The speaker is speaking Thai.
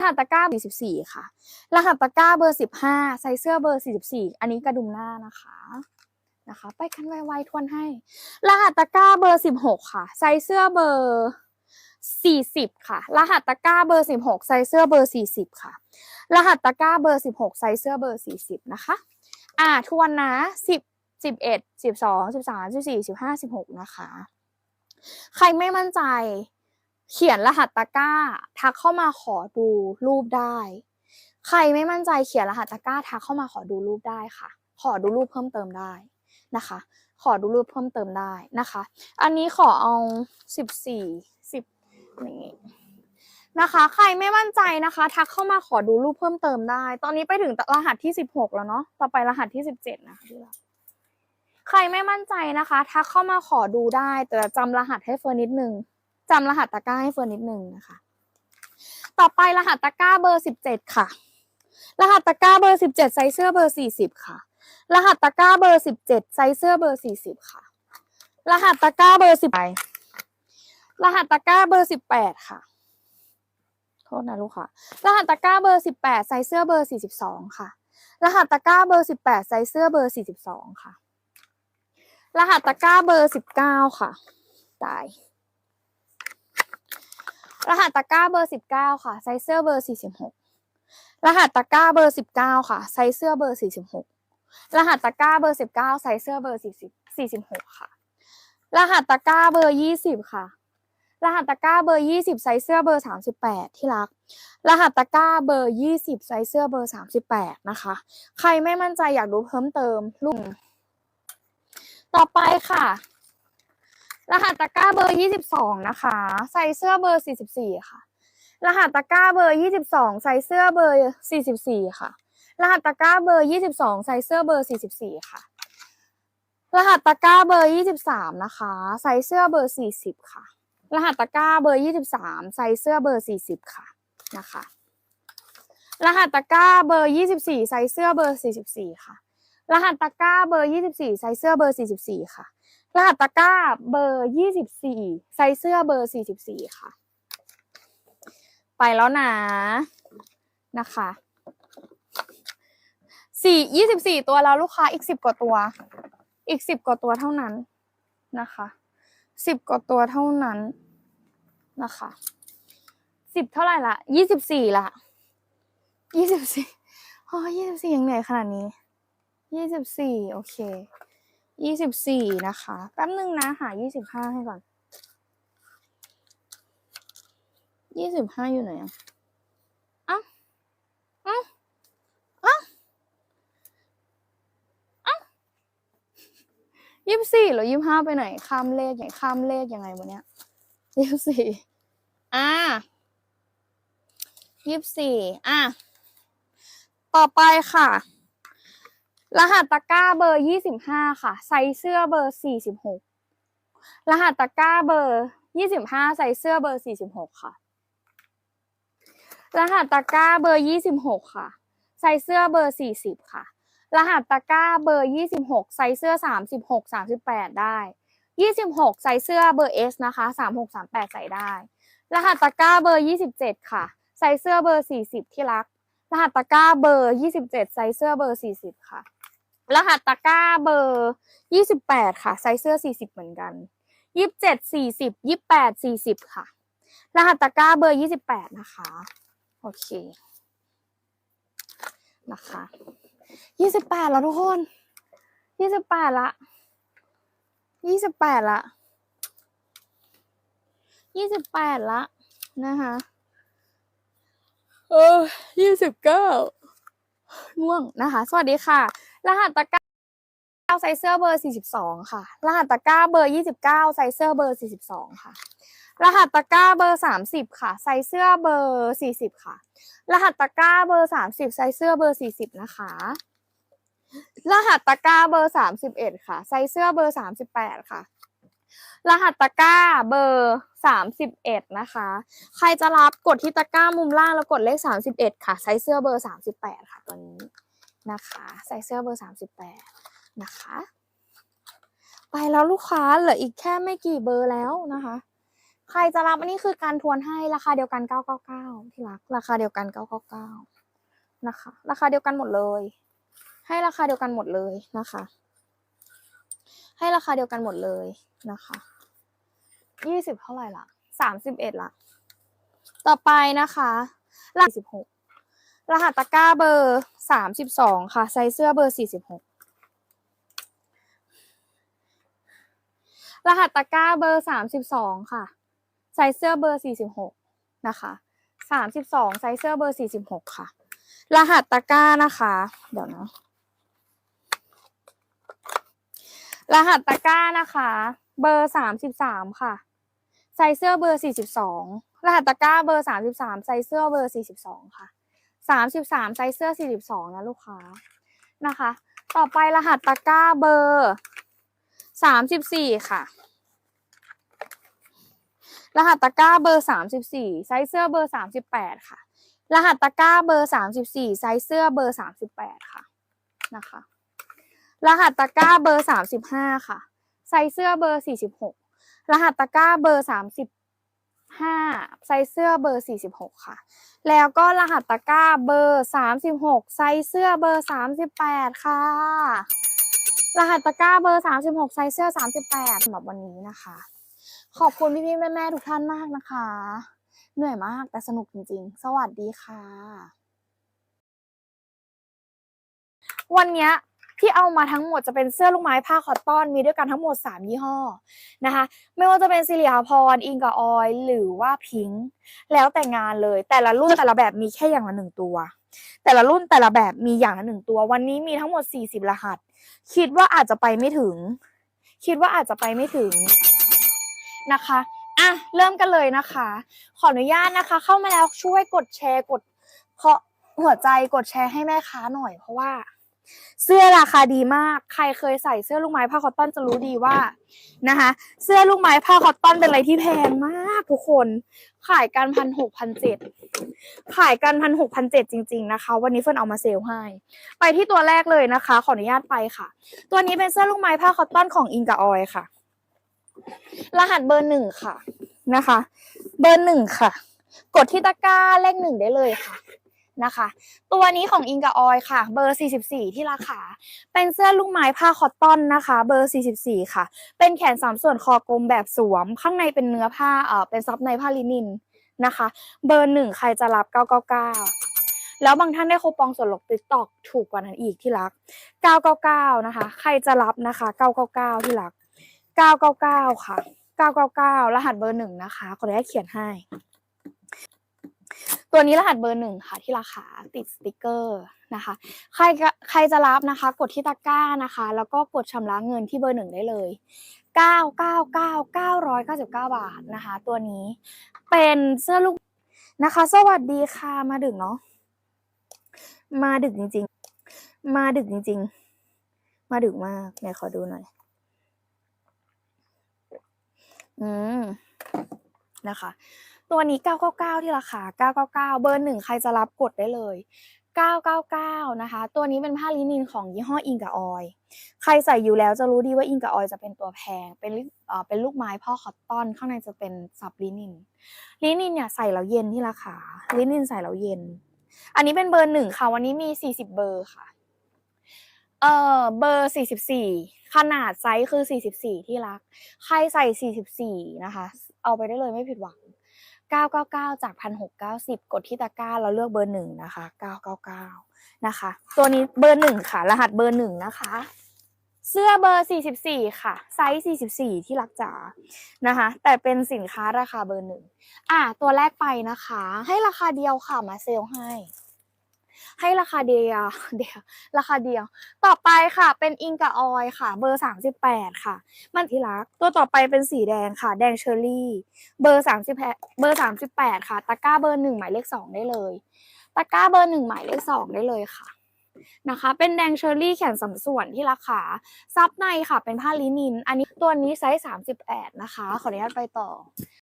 รหัสตะกร้า44ค่ะ รหัสตะกร้าเบอร์ 15 ใส่เสื้อเบอร์ 44 อันนี้กระดุมหน้านะคะนะคะ ไปกันไวๆทวนให้ รหัสตะกร้าเบอร์ 16 ค่ะ ใส่เสื้อเบอร์ 40 ค่ะ รหัสตะกร้าเบอร์ 16 ใส่เสื้อเบอร์ 40 ค่ะ รหัสตะกร้าเบอร์ 16 ใส่เสื้อเบอร์ 40 นะคะ อ่าทวนนะ 10 11 12 13 14 15 16 นะคะ ใครไม่มั่นใจ เขียนรหัสตะกร้า ทักเข้ามาขอดูรูปได้ ใครไม่มั่นใจเขียนรหัสตะกร้า ทักเข้ามาขอดูรูปได้ค่ะ ขอดูรูปเพิ่มเติมได้นะคะ ขอดูรูปเพิ่มเติมได้นะคะ อันนี้ขอเอาสิบสี่สิบอย่างงี้นะคะ ใครไม่มั่นใจนะคะ ทักเข้ามาขอดูรูปเพิ่มเติมได้ ตอนนี้ไปถึงรหัสที่สิบหกแล้วเนาะต่อไปรหัสที่สิบเจ็ดนะคะที่รักใครไม่มั่นใจนะคะ ทักเข้ามาขอดูได้ แต่จำรหัสให้เฟิร์นิดนึง จำรหัสตะกร้าให้เฟิร์นนิดนึงนะคะ ต่อไปรหัสตะกร้าเบอร์สิบเจ็ดค่ะ รหัสตะกร้าเบอร์สิบเจ็ดไซส์เสื้อเบอร์สี่สิบค่ะ รหัสตะกร้าเบอร์สิบเจ็ดไซส์เสื้อเบอร์สี่สิบค่ะ รหัสตะกร้าเบอร์สิบรหัสตะกร้าเบอร์สิบแปดค่ะ โทษนะลูกค่ะ รหัสตะกร้าเบอร์สิบแปดไซส์เสื้อเบอร์สี่สิบสองค่ะ รหัสตะกร้าเบอร์สิบแปดไซส์เสื้อเบอร์สี่สิบสองค่ะ รหัสตะกร้าเบอร์สิบเก้าค่ะ ตาย รหัสตะกร้าเบอร์สิบเก้าค่ะ ไซส์เสื้อเบอร์สี่สิบหกรหัสตะกร้าเบอร์สิบเก้าค่ะ ไซส์เสื้อเบอร์สี่สิบหกรหัสตะกร้าเบอร์สิบเก้าไซส์เสื้อเบอร์สี่สิบสี่สิบหกค่ะ รหัสตะกร้าเบอร์ยี่สิบค่ะ รหัสตะกร้าเบอร์ยี่สิบไซส์เสื้อเบอร์สามสิบแปดที่รัก รหัสตะกร้าเบอร์ยี่สิบไซส์เสื้อเบอร์สามสิบแปดนะคะ ใครไม่มั่นใจอยากดูเพิ่มเติมลูกต่อไปค่ะ รหัสตะกร้าเบอร์ยี่สิบสองนะคะ ใส่เสื้อเบอร์สี่สิบสี่ค่ะ รหัสตะกร้าเบอร์ยี่สิบสองใส่เสื้อเบอร์สี่สิบสี่ค่ะ รหัสตะกร้าเบอร์ยี่สิบสองใส่เสื้อเบอร์สี่สิบสี่ค่ะ รหัสตะกร้าเบอร์ยี่สิบสามนะคะใส่เสื้อเบอร์สี่สิบค่ะ รหัสตะกร้าเบอร์ยี่สิบสามใส่เสื้อเบอร์สี่สิบค่ะนะคะ รหัสตะกร้าเบอร์ยี่สิบสี่ใส่เสื้อเบอร์สี่สิบสี่ค่ะ รหัสตะกร้าเบอร์ยี่สิบสี่ใส่เสื้อเบอร์สี่สิบสี่ค่ะ รหัสตะกร้าเบอร์ยี่สิบสี่ใส่เสื้อเบอร์สี่สิบสี่ค่ะ ไปแล้วนะนะคะสี่ยี่สิบสี่ตัวแล้วลูกค้าอีกสิบกว่าตัว อีกสิบกว่าตัวเท่านั้นนะคะสิบกว่าตัวเท่านั้นนะคะสิบเท่าไหร่ละยี่สิบสี่ละยี่สิบสี่อ๋อยี่สิบสี่ยังเหนื่อยขนาดนี้ยี่สิบสี่โอเค ยี่สิบสี่นะคะ แป๊บนึงนะ หายี่สิบห้าให้ก่อนยี่สิบห้าอยู่ไหนอะอ้าวอ้าวอ้าวอ้าวยี่สิบสี่หรือยี่สิบห้าไปไหน ข้ามเลขอย่างข้ามเลขยังไงวะเนี้ยยี่สิบสี่อ่ายี่สิบสี่อะ ต่อไปค่ะ รหัสตะกร้าเบอร์ยี่สิบห้าค่ะ ไซส์เสื้อเบอร์สี่สิบหกรหัสตะกร้าเบอร์ยี่สิบห้าใส่เสื้อเบอร์สี่สิบหกค่ะ รหัสตะกร้าเบอร์ยี่สิบหกค่ะใส่เสื้อเบอร์สี่สิบค่ะ รหัสตะกร้าเบอร์ยี่สิบหกใส่เสื้อสามสิบหกสามสิบแปดได้ยี่สิบหกใส่เสื้อเบอร์เอสนะคะสามหกสามแปดใส่ได้ รหัสตะกร้าเบอร์ยี่สิบเจ็ดค่ะใส่เสื้อเบอร์สี่สิบที่รัก รหัสตะกร้าเบอร์ยี่สิบเจ็ดใส่เสื้อเบอร์สี่สิบค่ะ รหัสตะกร้าเบอร์ยี่สิบแปดค่ะใส่เสื้อสี่สิบเหมือนกันยี่สิบเจ็ดสี่สิบยี่สิบแปดสี่สิบค่ะ รหัสตะกร้าเบอร์ยี่สิบแปดนะคะ โอเค นะคะยี่สิบแปดแล้วทุกคนยี่สิบแปดละยี่สิบแปดละยี่สิบแปดละนะคะเออยี่สิบเก้าง่วงนะคะ สวัสดีค่ะ รหัสตะกร้าไซส์เสื้อเบอร์สี่สิบสองค่ะ รหัสตะกร้าเบอร์ยี่สิบเก้าไซส์เสื้อเบอร์สี่สิบสองค่ะ รหัสตะกร้าเบอร์สามสิบค่ะ ไซส์เสื้อเบอร์สี่สิบค่ะ รหัสตะกร้าเบอร์สามสิบไซเสื้อเบอร์สี่สิบนะคะ รหัสตะกร้าเบอร์สามสิบเอ็ดค่ะ ไซส์เสื้อเบอร์สามสิบแปดค่ะรหัสตะกร้าเบอร์สามสิบเอ็ดนะคะ ใครจะรับกดที่ตะกร้ามุมล่างแล้วกดเลขสามสิบเอ็ดค่ะไซส์เสื้อเบอร์สามสิบแปดค่ะตัวนี้ นะคะไซส์เสื้อเบอร์สามสิบแปดนะคะ ไปแล้วลูกค้าเหลืออีกแค่ไม่กี่เบอร์แล้วนะคะ ใครจะรับอันนี้คือการทวนให้ราคาเดียวกัน 999 ที่รัก ราคาเดียวกัน 999 นะคะ ราคาเดียวกันหมดเลย ให้ราคาเดียวกันหมดเลยนะคะ ให้ราคาเดียวกันหมดเลยนะคะยี่สิบเท่าไหร่ละสามสิบเอ็ดละ ต่อไปนะคะรหัสสิบหก รหัสตะกร้าเบอร์สามสิบสองค่ะ ไซส์เสื้อเบอร์สี่สิบหกรหัสตะกร้าเบอร์สามสิบสองค่ะ ไซส์เสื้อเบอร์สี่สิบหกนะคะสามสิบสองไซส์เสื้อเบอร์สี่สิบหกค่ะ รหัสตะกร้านะคะ เดี๋ยวนะรหัสตะกร้านะคะ เบอร์สามสิบสามค่ะ ไซส์เสื้อเบอร์สี่สิบสองรหัสตะกร้าเบอร์สามสิบสามไซส์เสื้อเบอร์สี่สิบสองค่ะ สามสิบสามไซส์เสื้อสี่สิบสองนะลูกค้านะคะ ต่อไปรหัสตะกร้าเบอร์สามสิบสี่ค่ะ รหัสตะกร้าเบอร์สามสิบสี่ไซส์เสื้อเบอร์สามสิบแปดค่ะ รหัสตะกร้าเบอร์สามสิบสี่ไซส์เสื้อเบอร์สามสิบแปดค่ะนะคะ รหัสตะกร้าเบอร์สามสิบห้าค่ะ ไซส์เสื้อเบอร์สี่สิบหกรหัสตะกร้าเบอร์สามสิบห้าไซส์เสื้อเบอร์สี่สิบหกค่ะ แล้วก็รหัสตะกร้าเบอร์สามสิบหกไซส์เสื้อเบอร์สามสิบแปดค่ะ รหัสตะกร้าเบอร์สามสิบหกไซส์เสื้อสามสิบแปดสำหรับวันนี้นะคะ ขอบคุณพี่ๆแม่ๆทุกท่านมากนะคะ เหนื่อยมากแต่สนุกจริงๆ สวัสดีค่ะ วันนี้ ที่เอามาทั้งหมดจะเป็นเสื้อลูกไม้ผ้าคอตตอนมีด้วยกันทั้งหมด 3 ยี่ห้อนะคะ ไม่ว่าจะเป็นซิลิอาพรอิงกาออยหรือว่าพิงค์แล้วแต่งานเลย แต่ละรุ่นแต่ละแบบมีแค่อย่างละหนึ่งตัว แต่ละรุ่นแต่ละแบบมีอย่างละหนึ่งตัว วันนี้มีทั้งหมด 40 รหัส คิดว่าอาจจะไปไม่ถึง คิดว่าอาจจะไปไม่ถึงนะคะอะเริ่มกันเลยนะคะ ขออนุญาตนะคะ เข้ามาแล้วช่วยกดแชร์กดเคาะหัวใจกดแชร์ให้แม่ค้าหน่อยเพราะว่า เสื้อราคาดีมาก ใครเคยใส่เสื้อลูกไม้ผ้าคอตตอนจะรู้ดีว่านะคะ เสื้อลูกไม้ผ้าคอตตอนเป็นอะไรที่แพงมากทุกคน ขายกันพันหกพันเจ็ดขายกันพันหกพันเจ็ดจริง ๆนะคะ วันนี้เฟิร์นเอามาเซลล์ให้ ไปที่ตัวแรกเลยนะคะ ขออนุญาตไปค่ะ ตัวนี้เป็นเสื้อลูกไม้ผ้าคอตตอนของอิงกาออยค่ะ รหัสเบอร์หนึ่งค่ะนะคะ เบอร์หนึ่งค่ะ กดที่ตะกร้าเลขหนึ่งได้เลยค่ะ นะคะ ตัวนี้ของอิงกาออยค่ะ เบอร์ 44 ที่ราคา เป็นเสื้อลูกไม้ผ้าคอตตอนนะคะ เบอร์ 44 ค่ะ เป็นแขนสามส่วนคอกลมแบบสวม ข้างในเป็นเนื้อผ้าเอ่อเป็นซับในผ้าลินินนะคะ เบอร์หนึ่งใครจะรับ 999 แล้วบางท่านได้คูปองส่วนลดติ๊กตอกถูกกว่านั้นอีกที่รัก 999 นะคะ ใครจะรับนะคะ 999 ที่รัก 999 ค่ะ 999 รหัสเบอร์หนึ่งนะคะขออนุญาตเขียนให้ ตัวนี้รหัสเบอร์หนึ่งค่ะที่ราคาติดสติกเกอร์นะคะ ใครใครจะรับนะคะ กดที่ตะกร้านะคะ แล้วก็กดชำระเงินที่เบอร์หนึ่งได้เลย999 999บาทนะคะ ตัวนี้เป็นเสื้อลูกนะคะ สวัสดีค่ะมาดึกเนาะมาดึกจริง ๆ มาดึกจริง ๆ มาดึกมากไหนขอดูหน่อยอืมนะคะ ตัวนี้ 999 ที่ราคา 999 เบอร์หนึ่งใครจะรับกดได้เลย 999 นะคะ ตัวนี้เป็นผ้าลินินของยี่ห้ออิงกาออย ใครใส่อยู่แล้วจะรู้ดีว่าอิงกาออยจะเป็นตัวแพง เป็นเป็นลูกไม้พ่อคอตตอน ข้างในจะเป็นซับลินิน ลินินเนี่ยใส่แล้วเย็นที่ราคา ลินินใส่แล้วเย็น อันนี้เป็นเบอร์หนึ่งค่ะ วันนี้มี 40 เบอร์ค่ะ เอ่อ เบอร์ 44 ขนาดไซส์คือ 44 ที่รัก ใครใส่ 44 นะคะ เอาไปได้เลยไม่ผิดหวัง 999 จาก 1,690 กดที่ตะกร้าแล้วเลือกเบอร์หนึ่งนะคะ 999 นะคะ ตัวนี้เบอร์หนึ่งค่ะ รหัสเบอร์หนึ่งนะคะ เสื้อเบอร์ 44 ค่ะ ไซส์ 44 ที่รักจ๋านะคะ แต่เป็นสินค้าราคาเบอร์หนึ่งอะตัวแรกไปนะคะ ให้ราคาเดียวค่ะมาเซลลให้ ให้ราคาเดียวเดียวราคาเดียว ต่อไปค่ะเป็นอิงกาออยค่ะ เบอร์ 38 ค่ะ มันที่รัก ตัวต่อไปเป็นสีแดงค่ะ แดงเชอร์รี่ เบอร์30เบอร์ 38 ค่ะ ตะกร้าเบอร์หนึ่งหมายเลขสองได้เลย ตะกร้าเบอร์หนึ่งหมายเลขสองได้เลยค่ะนะคะ เป็นแดงเชอร์รี่แขนสัมส่วนที่ราคาซับในค่ะ เป็นผ้าลินิน อันนี้ตัวนี้ไซส์ 38 นะคะ ขออนุญาตไปต่อ